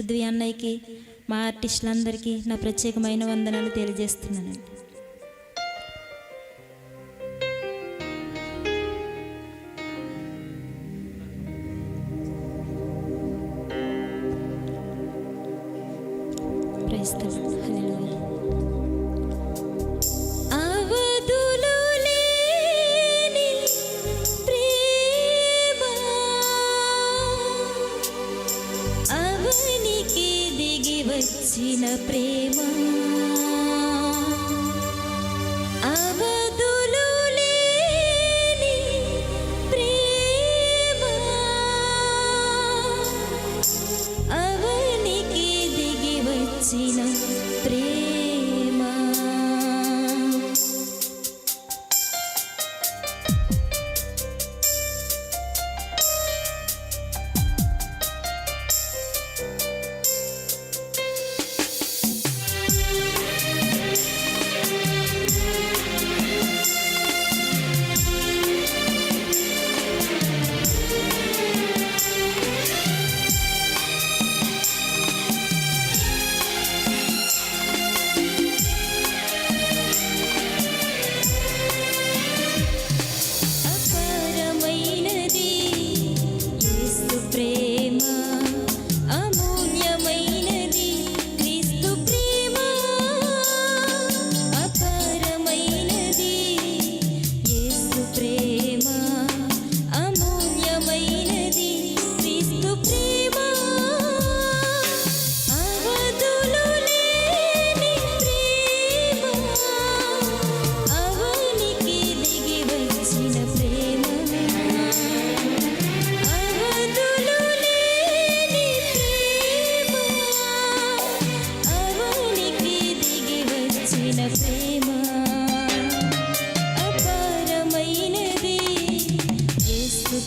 పృథ్వీ అన్నయ్యకి మా ఆర్టిస్టులందరికీ నా ప్రత్యేకమైన వందనాలు తెలియజేస్తున్నానండి Praise the చేసిన ప్రేమ.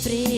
быстрее.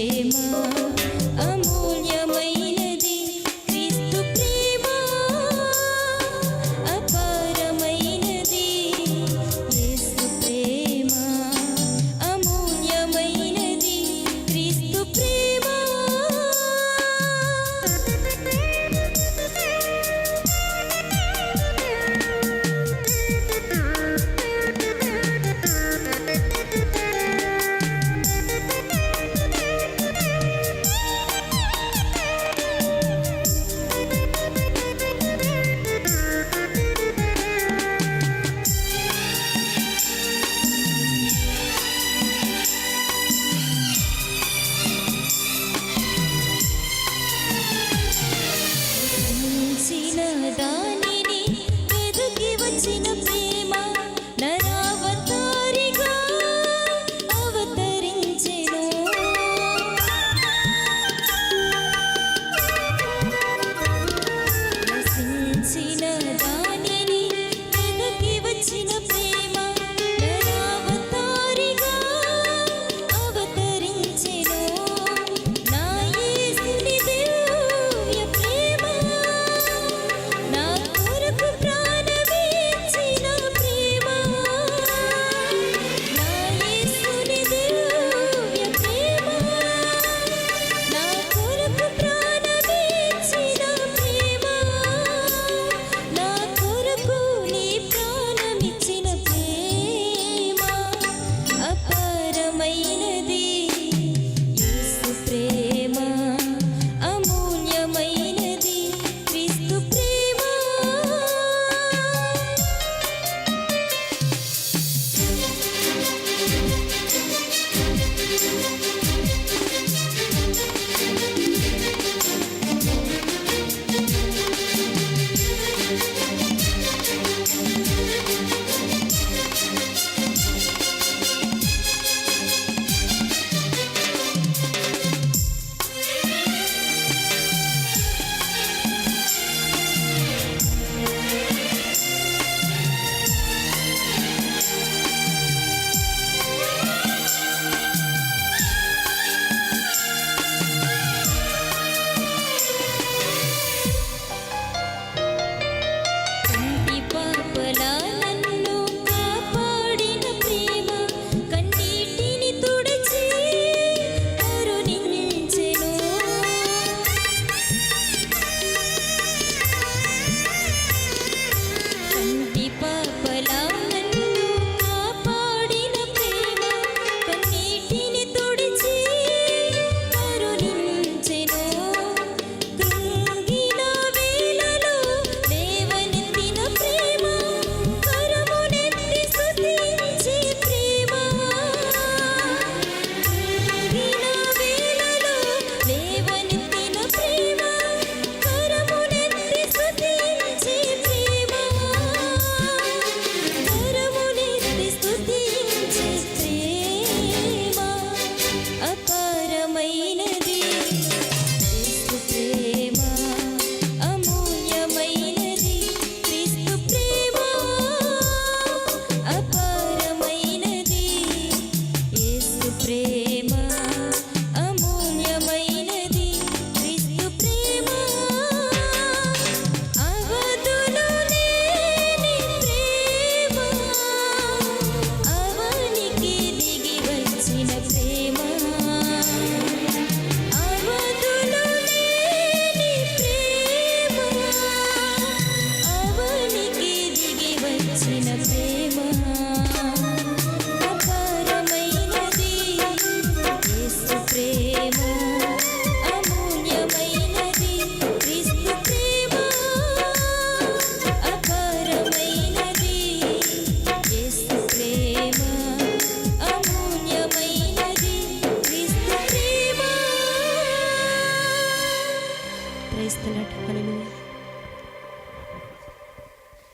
seen it.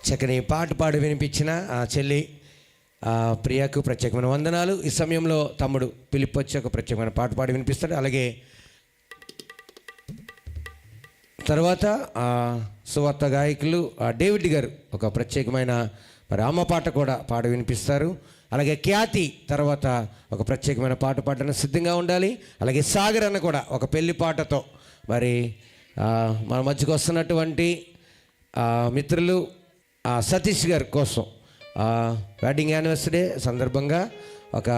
చక్కని పాట పాడి వినిపించిన ఆ చెల్లి ప్రియకు ప్రత్యేకమైన వందనాలు. ఈ సమయంలో తమ్ముడు పిలిపి వచ్చి ఒక ప్రత్యేకమైన పాట పాడి వినిపిస్తాడు. అలాగే తర్వాత సువార్త గాయకులు డేవిడ్ గారు ఒక ప్రత్యేకమైన మరి అమ్మ పాట కూడా పాడి వినిపిస్తారు. అలాగే ఖ్యాతి తర్వాత ఒక ప్రత్యేకమైన పాట పాడడానికి సిద్ధంగా ఉండాలి. అలాగే సాగర్ అన్న కూడా ఒక పెళ్ళి పాటతో మరి మన మధ్యకు వస్తున్నటువంటి మిత్రులు సతీష్ గారి కోసం వెడ్డింగ్ యానివర్సరీ సందర్భంగా ఒక